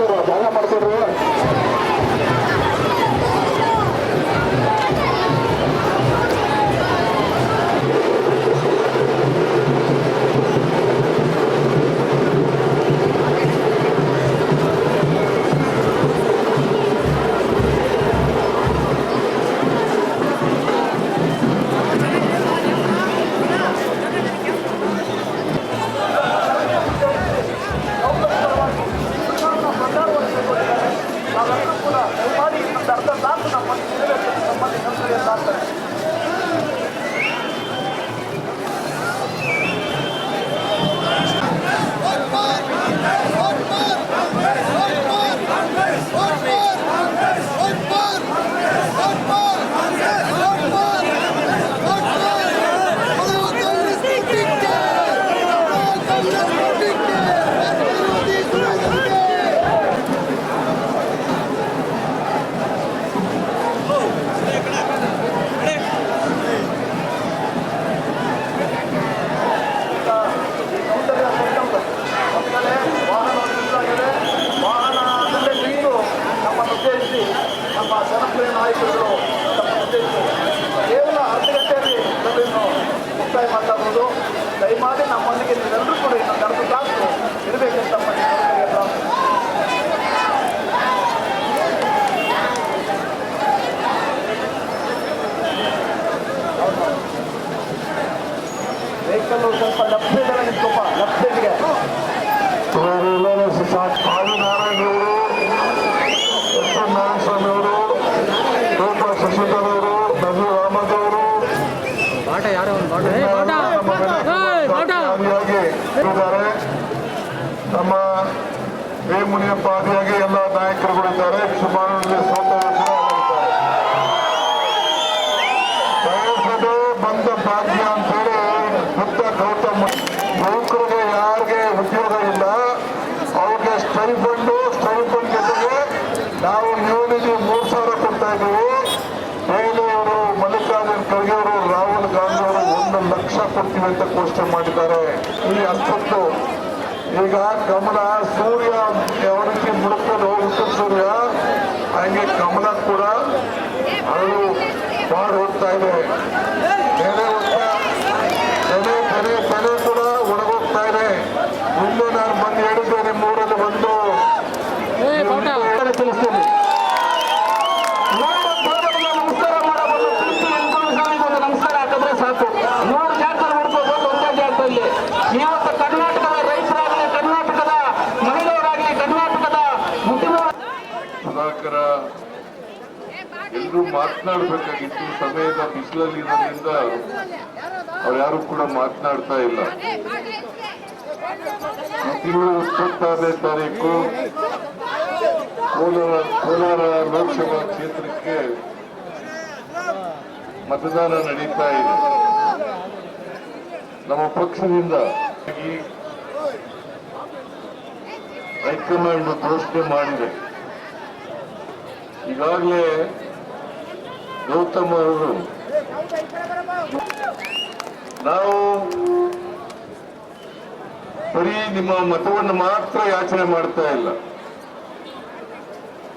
Seguro. ಕೇವಲ ಅರ್ಧ ಗಂಟೆಯಲ್ಲಿ ನಮ್ಮನ್ನು ಮುಕ್ತಾಯ ಮಾಡ್ತಾ ದಯಮಾಡಿ ನಮ್ಮೊಂದಿಗೆ ನೀವೆಲ್ಲರೂ ಕೂಡ ಇನ್ನೊಂದು ಅರ್ಧ ತಾಸು ಇರಬೇಕಂತ ವೆಹಿಕಲ್ ಸ್ವಲ್ಪ ಲೆಫ್ಟ್ ಸೈಡಲ್ಲಿ ನಿಂತ್ಕೊಪ್ಪ ಲೆಫ್ಟ್ ಸೈಡ್ಗೆ ಕಾಲುನಾರಾಯಣವರು ಸತ್ಯನಾರಾಯಣ ಸ್ವಾಮಿ ಅವರು ಯಾರೋ ಒಂದು ಇದ್ದಾರೆ. ನಮ್ಮ ವೇಮುನಿಯ ಆದಿಯಾಗಿ ಎಲ್ಲ ನಾಯಕರುಗಳಿದ್ದಾರೆ. ಸುಮಾರು ಘೋಷಣೆ ಮಾಡಿದ್ದಾರೆ. ಈ ಅಷ್ಟೊತ್ತು ಈಗ ಕಮಲ, ಸೂರ್ಯ ಯಾವ ರೀತಿ ಮುಡುಕೊಂಡು ಹೋಗುತ್ತೆ ಸೂರ್ಯ, ಹಂಗೆ ಕಮಲ ಕೂಡ ಅದು ಮಾಡಿ ಹೋಗ್ತಾ ಇದೆ ಬೆಲೆ ಹೋಗ್ತಾ ಬೆಲೆ ಬೆಲೆ ಬೆಲೆ ಕೂಡ ಒಣಗೋಗ್ತಾ ಇದೆ ಮುಂದೆ ನಾನು ಬಂದು ಹೇಳಿದ್ದೇನೆ ಮೂರಲ್ಲಿ ಒಂದು ತಿಳಿಸ್ತೀನಿ ನೂರು ಪದಗಳ ನಮಸ್ಕಾರ ಮಾಡಬಹುದು ಪ್ರೀತಿ ಎನ್ಕೊಳ್ಳೋರಿಗೆ ಒಂದು ನಮಸ್ಕಾರ ಹಾಕಿದ್ರೆ ಸಾಕು ನೂರು ಜಾಗದಲ್ಲಿ ಹುಡ್ಕೋಬಹುದು ಒಂದೇ ಜಾಗದಲ್ಲಿ ಇವತ್ತು ಕರ್ನಾಟಕದ ರೈತರಾಗಲಿ ಕರ್ನಾಟಕದ ಮಹಿಳೆಯರಾಗಲಿ ಕರ್ನಾಟಕದ ಉದ್ಯಮ ಸುಧಾಕರ ಎಲ್ಲರೂ ಮಾತನಾಡಬೇಕಾಗಿತ್ತು. ಸಮಯದ ಬಿಸಿಲಲ್ಲಿ ಇರೋದ್ರಿಂದ ಅವ್ರು ಯಾರು ಕೂಡ ಮಾತನಾಡ್ತಾ ಇಲ್ಲ. ತಿಂಗಳು ಇಪ್ಪತ್ತಾರನೇ ತಾರೀಕು ಕೋಲಾರ ಕೋಲಾರ ಲೋಕಸಭಾ ಕ್ಷೇತ್ರಕ್ಕೆ ಮತದಾನ ನಡೀತಾ ಇದೆ. ನಮ್ಮ ಪಕ್ಷದಿಂದ ಹೈಕಮಾಂಡ್ ಘೋಷಣೆ ಮಾಡಿದೆ. ಈಗಾಗಲೇ ಗೌತಮ್ ಅವರು. ನಾವು ಬರೀ ನಿಮ್ಮ ಮತವನ್ನು ಮಾತ್ರ ಯಾಚನೆ ಮಾಡ್ತಾ ಇಲ್ಲ.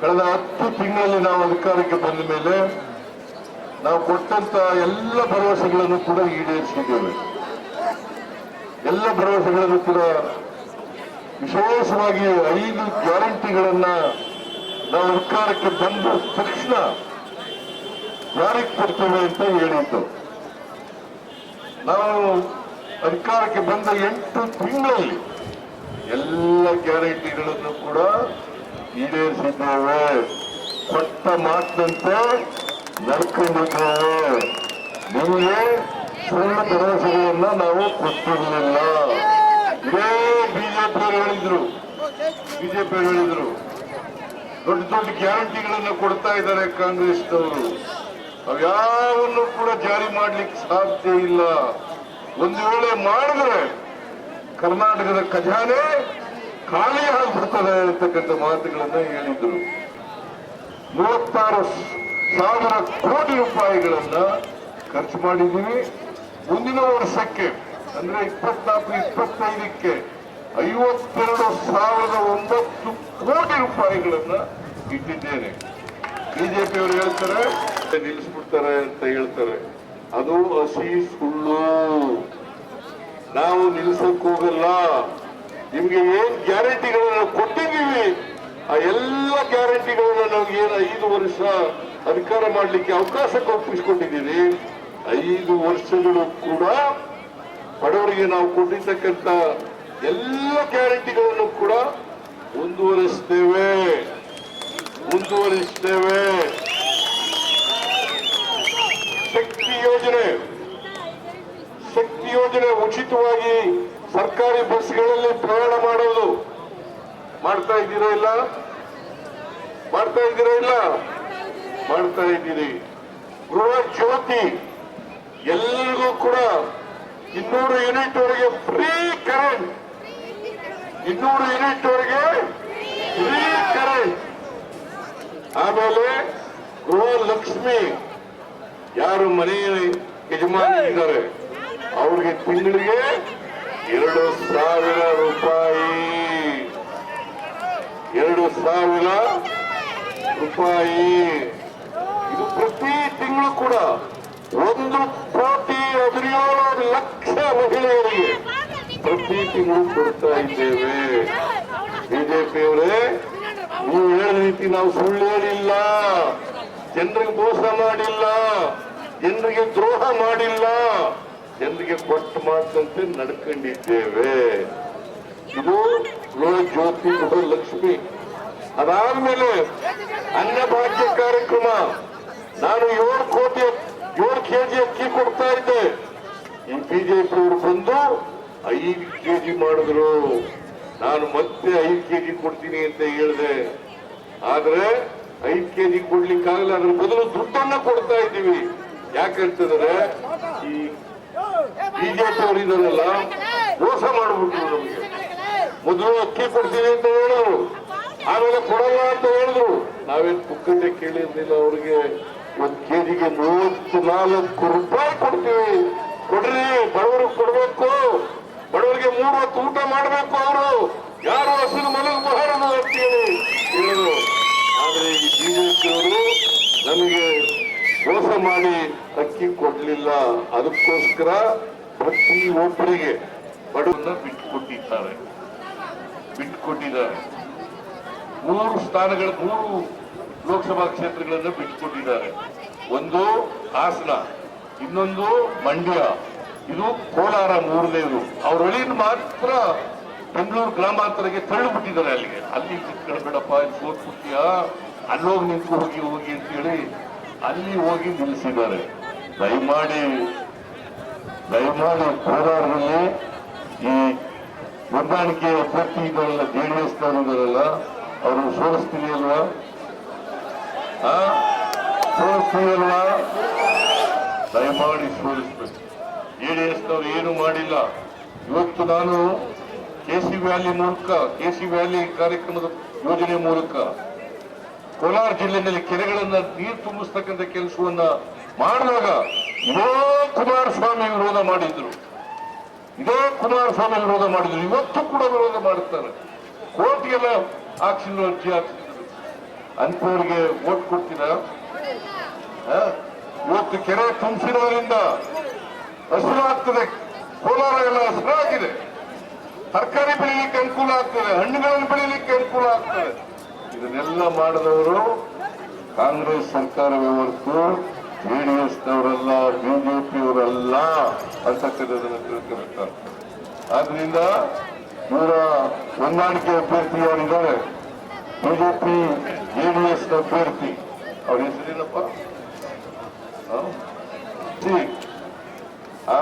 ಕಳೆದ ಹತ್ತು ತಿಂಗಳಲ್ಲಿ ನಾವು ಅಧಿಕಾರಕ್ಕೆ ಬಂದ ಮೇಲೆ ನಾವು ಕೊಟ್ಟಂತ ಎಲ್ಲ ಭರವಸೆಗಳನ್ನು ಕೂಡ ಈಡೇರಿಸಿದ್ದೇವೆ. ಎಲ್ಲ ಭರವಸೆಗಳನ್ನು ಕೂಡ ವಿಶೇಷವಾಗಿ ಐದು ಗ್ಯಾರಂಟಿಗಳನ್ನ ನಾವು ಅಧಿಕಾರಕ್ಕೆ ಬಂದ ತಕ್ಷಣ ಜಾರಿಗೆ ಕೊಡ್ತೇವೆ ಅಂತ ಹೇಳಿದ್ದು. ನಾವು ಅಧಿಕಾರಕ್ಕೆ ಬಂದ ಎಂಟು ತಿಂಗಳಲ್ಲಿ ಎಲ್ಲ ಗ್ಯಾರಂಟಿಗಳನ್ನು ಕೂಡ ಈಡೇರಿಸಿದ್ದೇವೆ. ಕೊಟ್ಟ ಮಾತಿನಂತೆ ನಡ್ಕೊಂಡಿದ್ದೇವೆ ನಿಮಗೆ ಸುಳ್ಳು ಭರವಸೆಗಳನ್ನ ನಾವು ಕೊಟ್ಟಿರಲಿಲ್ಲ. ಇದೇ ಬಿಜೆಪಿ ಹೇಳಿದ್ರು. ಬಿಜೆಪಿ ಹೇಳಿದ್ರು. ದೊಡ್ಡ ದೊಡ್ಡ ಗ್ಯಾರಂಟಿಗಳನ್ನು ಕೊಡ್ತಾ ಇದ್ದಾರೆ ಕಾಂಗ್ರೆಸ್ನವರು. ಅವ್ಯಾವನ್ನು ಕೂಡ ಜಾರಿ ಮಾಡ್ಲಿಕ್ಕೆ ಸಾಧ್ಯ ಇಲ್ಲ. ಒಂದು ವೇಳೆ ಮಾಡಿದ್ರೆ ಕರ್ನಾಟಕದ ಖಜಾನೆ ಖಾಲಿ ಆಗ್ಬಿಡ್ತದೆ ಅಂತಕ್ಕಂಥ ಮಾತುಗಳನ್ನ ಹೇಳಿದ್ರು. ಮೂವತ್ತಾರು ಸಾವಿರ ಕೋಟಿ ರೂಪಾಯಿಗಳನ್ನ ಖರ್ಚು ಮಾಡಿದ್ದೀವಿ ಮುಂದಿನ ವರ್ಷಕ್ಕೆ, ಅಂದ್ರೆ ಇಪ್ಪತ್ನಾಲ್ಕು, ಇಪ್ಪತ್ತೈದಕ್ಕೆ ಐವತ್ತೆರಡು ಸಾವಿರದ ಒಂಬತ್ತು ಕೋಟಿ ರೂಪಾಯಿಗಳನ್ನ ಇಟ್ಟಿದ್ದೇನೆ. ಬಿಜೆಪಿ ಅವರು ಹೇಳ್ತಾರೆ, ನಿಲ್ಲಿಸ್ಬಿಡ್ತಾರೆ ಅಂತ ಹೇಳ್ತಾರೆ. ಅದು ಹಸಿ ಸುಳ್ಳು. ನಾವು ನಿಲ್ಸಕ್ ಹೋಗಲ್ಲ. ನಿಮ್ಗೆ ಏನ್ ಗ್ಯಾರಂಟಿಗಳನ್ನ ಕೊಟ್ಟಿದ್ದೀವಿ? ಆ ಎಲ್ಲ ಗ್ಯಾರಂಟಿಗಳನ್ನ ನಮ್ಗೆ ಏನು ಐದು ವರ್ಷ ಅಧಿಕಾರ ಮಾಡ್ಲಿಕ್ಕೆ ಅವಕಾಶ ಕಲ್ಪಿಸ್ಕೊಂಡಿದ್ದೀವಿ ಐದು ವರ್ಷಗಳು ಕೂಡ ಬಡವರಿಗೆ ನಾವು ಕೊಟ್ಟಿರ್ತಕ್ಕಂಥ ಎಲ್ಲ ಗ್ಯಾರಂಟಿಗಳನ್ನು ಕೂಡ ಮುಂದುವರಿಸ್ತೇವೆ. ಮುಂದುವರಿಸ್ತೇವೆ ಶಕ್ತಿ ಯೋಜನೆ. ಶಕ್ತಿ ಯೋಜನೆ ಉಚಿತವಾಗಿ ಸರ್ಕಾರಿ ಬಸ್ಗಳಲ್ಲಿ ಪ್ರಯಾಣ ಮಾಡೋದು ಮಾಡ್ತಾ ಇದ್ದೀರಾ ಇಲ್ಲ? ಮಾಡ್ತಾ ಇದ್ದೀರಾ ಇಲ್ಲ? ಮಾಡ್ತಾ ಇದ್ದೀರಿ. ಗೃಹ ಜ್ಯೋತಿ. ಎಲ್ಲರಿಗೂ ಕೂಡ ಇನ್ನೂರು ಯೂನಿಟ್ ವರೆಗೆ ಫ್ರೀ ಕರೆಂಟ್. ಇನ್ನೂರು ಯೂನಿಟ್ ವರೆಗೆ ಫ್ರೀ ಕರೆಂಟ್. ಆಮೇಲೆ ಗೃಹ ಲಕ್ಷ್ಮಿ ಯಾರು ಮನೆ ಯಜಮಾನ ಇದ್ದಾರೆ ಅವ್ರಿಗೆ ತಿಂಗಳಿಗೆ ಎರಡು ಸಾವಿರ ರೂಪಾಯಿ. ಎರಡು ಸಾವಿರ ರೂಪಾಯಿ. ಇದು ಪ್ರತಿ ತಿಂಗಳು ಕೂಡ ಒಂದು ಕೋಟಿ ಹದಿನೇಳು ಲಕ್ಷ ಮಹಿಳೆಯರಿಗೆ ಪ್ರತಿ ತಿಂಗಳು ಕೊಡ್ತಾ ಇದ್ದೇವೆ. ಬಿಜೆಪಿಯವರೇ ನೀವು ಹೇಳಿದ ರೀತಿ ನಾವು ಸುಳ್ಳು ಹೇಳಿಲ್ಲ ಜನರಿಗೆ ಮೋಸ ಮಾಡಿಲ್ಲ. ಜನರಿಗೆ ದ್ರೋಹ ಮಾಡಿಲ್ಲ. ಜನರಿಗೆ ಕೊಟ್ಟು ಮಾತಂತೆ ನಡ್ಕೊಂಡಿದ್ದೇವೆ. ಇದು ಜ್ಯೋತಿ ಲಕ್ಷ್ಮಿ. ಅದಾದ್ಮೇಲೆ ಅನ್ನಭಾಗ್ಯ ಕಾರ್ಯಕ್ರಮ. ನಾನು ಏಳು ಕೋಟಿ, ಏಳು ಕೆಜಿ ಅಕ್ಕಿ ಕೊಡ್ತಾ ಇದ್ದೆ. ಈ ಬಿಜೆಪಿ ಅವರು ಬಂದು ಐದು ಕೆಜಿ ಮಾಡಿದ್ರು. ನಾನು ಮತ್ತೆ ಐದು ಕೆಜಿ ಕೊಡ್ತೀನಿ ಅಂತ ಹೇಳಿದೆ. ಆದ್ರೆ ಐದು ಕೆಜಿ ಕೊಡ್ಲಿಕ್ಕಾಗಲ್ಲ, ಅದ್ರ ಬದಲು ದುಡ್ಡನ್ನ ಕೊಡ್ತಾ ಇದ್ದೀವಿ. ಯಾಕಂತಂದ್ರೆ ಈ ಬಿಜೆಪಿ ಅವರಿದ್ದಾರಲ್ಲ ಮೋಸ ಮಾಡ್ಬಿಟ್ಟು ನಮಗೆ. ಮೊದಲು ಅಕ್ಕಿ ಕೊಡ್ತೀವಿ ಅಂತ ಹೇಳಿದ್ರು, ಆಮೇಲೆ ಕೊಡಲ್ಲ ಅಂತ ಹೇಳಿದ್ರು. ನಾವೇನ್ ಪುಕ್ಕಟ್ಟೆ ಕೇಳಿರ್ಲಿಲ್ಲ ಅವ್ರಿಗೆ. ಒಂದ್ ಕೆಜಿಗೆ ಮೂವತ್ತು ನಾಲ್ಕು ರೂಪಾಯಿ ಕೊಡ್ತೀವಿ. ಕೊಡ್ರಿ, ಬಡವರಿಗೆ ಕೊಡ್ಬೇಕು. ಬಡವರಿಗೆ ಮೂರು ಹೊತ್ತು ಊಟ ಮಾಡಬೇಕು ಅವರು. ಯಾರು ಹಸಿರು ಮಲಗಬಾರದು ಅಂತೇಳಿ ಹೇಳಿದ್ರು ಆದ್ರೆ ಈ ಬಿಜೆಪಿಯವರು ನಮಗೆ ಮೋಸ ಮಾಡಿ ಅಕ್ಕಿ ಕೊಡ್ಲಿಲ್ಲ. ಅದಕ್ಕೋಸ್ಕರ ಪ್ರತಿ ಒಬ್ಬರಿಗೆ ಬಡವನ್ನ ಬಿಟ್ಟುಕೊಟ್ಟಿದ್ದಾರೆ. ಬಿಟ್ಟುಕೊಟ್ಟಿದ್ದಾರೆ. ಮೂರು ಸ್ಥಾನಗಳ, ಮೂರು ಲೋಕಸಭಾ ಕ್ಷೇತ್ರಗಳನ್ನು ಬಿಟ್ಟುಕೊಟ್ಟಿದ್ದಾರೆ. ಒಂದು ಹಾಸನ, ಇನ್ನೊಂದು ಮಂಡ್ಯ. ಇದು ಕೋಲಾರ ಮೂರನೇದು ಅವ್ರ ಒಳಿನ ಮಾತ್ರ ಬೆಂಗಳೂರು ಗ್ರಾಮಾಂತರಕ್ಕೆ ತಳ್ಳಿಬಿಟ್ಟಿದ್ದಾರೆ ಅಲ್ಲಿಗೆ. ಅಲ್ಲಿ ಬೇಡಪ್ಪ, ಇಲ್ಲಿ ಸೋತ್ಬಿಡ್ತೀಯ ಅಲ್ಲೋಗಿ ನಿಂತು ಹೋಗಿ ಹೋಗಿ ಅಂತೇಳಿ ಅಲ್ಲಿ ಹೋಗಿ ನಿಲ್ಲಿಸಿದ್ದಾರೆ. ದಯಮಾಡಿ ದಯಮಾಡಿ ಕೋಲಾರದಲ್ಲಿ ಈ ಹೊಂದಾಣಿಕೆ ಅಭ್ಯರ್ಥಿ ಇದ್ದಾರಲ್ಲ ಜೆ ಡಿ ಎಸ್ ಇದ್ದಾರಲ್ಲ ಅವರು ಸೋಲಿಸ್ತೀನಿ ಅಲ್ವಾ? ಆ? ಸೋಲಿಸ್ತೀನಿ ಅಲ್ವಾ? ದಯಮಾಡಿ ಸೋಲಿಸ್ಬೇಕು. ಜೆ ಡಿ ಎಸ್ನವ್ರು ಏನು ಮಾಡಿಲ್ಲ. ಇವತ್ತು ನಾನು ಕೆ ಸಿ ವ್ಯಾಲಿ ಮೂಲಕ ಕೆ ಸಿ ವ್ಯಾಲಿ ಕಾರ್ಯಕ್ರಮದ ಯೋಜನೆ ಮೂಲಕ ಕೋಲಾರ ಜಿಲ್ಲೆಯಲ್ಲಿ ಕೆರೆಗಳನ್ನ ನೀರು ತುಂಬಿಸ್ತಕ್ಕಂಥ ಕೆಲಸವನ್ನ ಮಾಡುವಾಗ ಇದೇ ಕುಮಾರಸ್ವಾಮಿ ವಿರೋಧ ಮಾಡಿದ್ರು. ಇದೇ ಕುಮಾರಸ್ವಾಮಿ ವಿರೋಧ ಮಾಡಿದ್ರು. ಇವತ್ತು ಕೂಡ ವಿರೋಧ ಮಾಡುತ್ತಾರೆ. ಕೋರ್ಟ್ಗೆಲ್ಲ ಆಕ್ಷನ್ ಅರ್ಜಿ ಹಾಕ್ಸಿದ್ರು ಅಂತವರಿಗೆ ಓಟ್ ಕೊಡ್ತೀರಾ? ಇವತ್ತು ಕೆರೆ ತುಂಬಿಸಿರೋದ್ರಿಂದ ಹಸಿರಾಗ್ತದೆ ಕೋಲಾರ ಎಲ್ಲ ಹಸಿರಾಗಿದೆ. ತರಕಾರಿ ಬೆಳಿಲಿಕ್ಕೆ ಅನುಕೂಲ ಆಗ್ತದೆ, ಹಣ್ಣುಗಳನ್ನು ಬೆಳಿಲಿಕ್ಕೆ ಅನುಕೂಲ ಆಗ್ತದೆ. ಇದನ್ನೆಲ್ಲ ಮಾಡಿದವರು ಕಾಂಗ್ರೆಸ್ ಸರ್ಕಾರವೇ ಹೊರತು ಜೆಡಿಎಸ್ ನವರಲ್ಲ ಬಿಜೆಪಿಯವರಲ್ಲ ಅಂತಕ್ಕಂಥದ್ದನ್ನು ತಿಳ್ಕೊಬೇಕಾಗ್ತದೆ ಆದ್ರಿಂದ ಇವರ ಹೊಂದಾಣಿಕೆ ಅಭ್ಯರ್ಥಿ ಯಾರಿದ್ದಾರೆ? ಬಿಜೆಪಿ ಜೆಡಿಎಸ್ ಅಭ್ಯರ್ಥಿ. ಅವ್ರ ಹೆಸರೇನಪ್ಪ ಆ? ಸಿ. ಆ?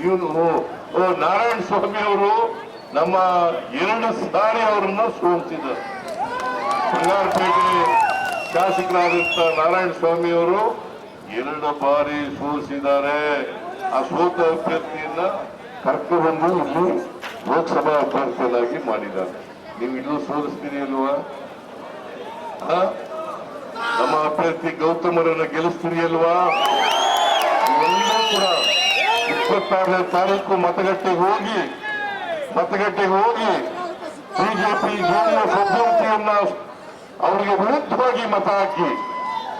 ಇವನು ಓ, ನಾರಾಯಣ ಸ್ವಾಮಿ ಅವರು ನಮ್ಮ ಎರಡು ಸಾರಿ ಅವರನ್ನ ಸೋಲಿಸಿದ್ದಾರೆ ಬಂಗಾರಪೇಟೆ ಶಾಸಕರಾದಂತ ನಾರಾಯಣ ಸ್ವಾಮಿ ಅವರು ಎರಡು ಬಾರಿ ಸೋಲಿಸಿದ್ದಾರೆ ಆ ಸೋತ ಅಭ್ಯರ್ಥಿಯನ್ನ ಕರ್ಕೊಂಡು ಇಲ್ಲಿ ಲೋಕಸಭಾ ಅಭ್ಯರ್ಥಿಯನ್ನಾಗಿ ಮಾಡಿದ್ದಾರೆ. ನೀವು ಇಲ್ಲೂ ಸೋಲಿಸ್ತೀರಿ ಅಲ್ವಾ? ನಮ್ಮ ಅಭ್ಯರ್ಥಿ ಗೌತಮರನ್ನ ಗೆಲ್ಲಿಸ್ತೀರಿ ಅಲ್ವಾ? ಕೂಡ ಇಪ್ಪತ್ತಾರನೇ ತಾರೀಕು ಮತಗಟ್ಟೆಗೆ ಹೋಗಿ ಮತಗಟ್ಟೆಗೆ ಹೋಗಿ ಬಿಜೆಪಿ ಜೆಡಿಎಸ್ ಅಭ್ಯರ್ಥಿಯನ್ನ ಅವರಿಗೆ ವಿರುದ್ಧವಾಗಿ ಮತ ಹಾಕಿ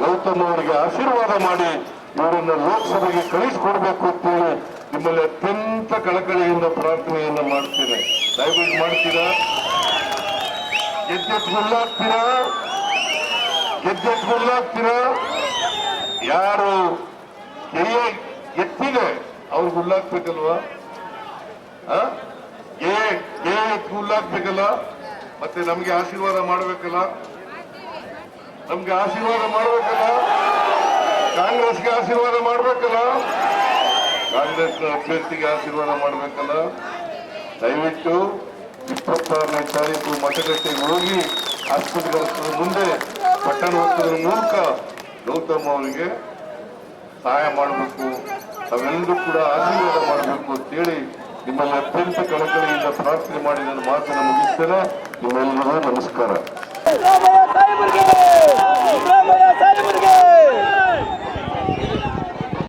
ಗೌತಮ್ ಅವರಿಗೆ ಆಶೀರ್ವಾದ ಮಾಡಿ ಇವರನ್ನು ಲೋಕಸಭೆಗೆ ಕಳಿಸಿಕೊಡ್ಬೇಕು ಅಂತೇಳಿ ನಿಮ್ಮಲ್ಲಿ ಅತ್ಯಂತ ಕಳಕಳಿಯಿಂದ ಪ್ರಾರ್ಥನೆಯನ್ನು ಮಾಡ್ತೇನೆ. ದಯವಿಟ್ಟು ಮಾಡ್ತೀರಾ? ಗೆದ್ದೆಟ್ ಗುಲ್ಲಾಗ್ತೀರಾ ಗೆದ್ದೆಟ್ ಗುಲ್ಲಾಗ್ತೀರಾ ಯಾರು ಎತ್ತಿದೆ ಅವ್ರಿಗೆ ಹುಲ್ಲಾಕ್ಬೇಕಲ್ವಾ ಹುಲ್ಲಾಕ್ಬೇಕಲ್ಲ ಮತ್ತೆ ನಮ್ಗೆ ಆಶೀರ್ವಾದ ಮಾಡ್ಬೇಕಲ್ಲ? ನಮ್ಗೆ ಆಶೀರ್ವಾದ ಮಾಡ್ಬೇಕಲ್ಲ? ಕಾಂಗ್ರೆಸ್ಗೆ ಆಶೀರ್ವಾದ ಮಾಡ್ಬೇಕಲ್ಲ? ಕಾಂಗ್ರೆಸ್ ಅಭ್ಯರ್ಥಿಗೆ ಆಶೀರ್ವಾದ ಮಾಡ್ಬೇಕಲ್ಲ? ದಯವಿಟ್ಟು ಇಪ್ಪತ್ತಾರನೇ ತಾರೀಕು ಮತಗಟ್ಟೆಗೆ ಹೋಗಿ ಆಸ್ಪತ್ರೆ ಮುಂದೆ ಪಟ್ಟಣ ಹೋಗ್ತದ ಮೂಲಕ ಗೌತಮ್ ಅವರಿಗೆ ಸಹಾಯ ಮಾಡಬೇಕು. ನಾವೆಲ್ಲರೂ ಕೂಡ ಆಶೀರ್ವಾದ ಮಾಡಬೇಕು ಅಂತೇಳಿ ನಿಮ್ಮಲ್ಲಿ ಅತ್ಯಂತ ಕಳಕಳಿಯಿಂದ ಪ್ರಾರ್ಥನೆ ಮಾಡಿ ನನ್ನ ಮಾತನ್ನು ಮುಗಿಸ್ತೇನೆ. ನಿಮ್ಮೆಲ್ಲರಿಗೂ ನಮಸ್ಕಾರ.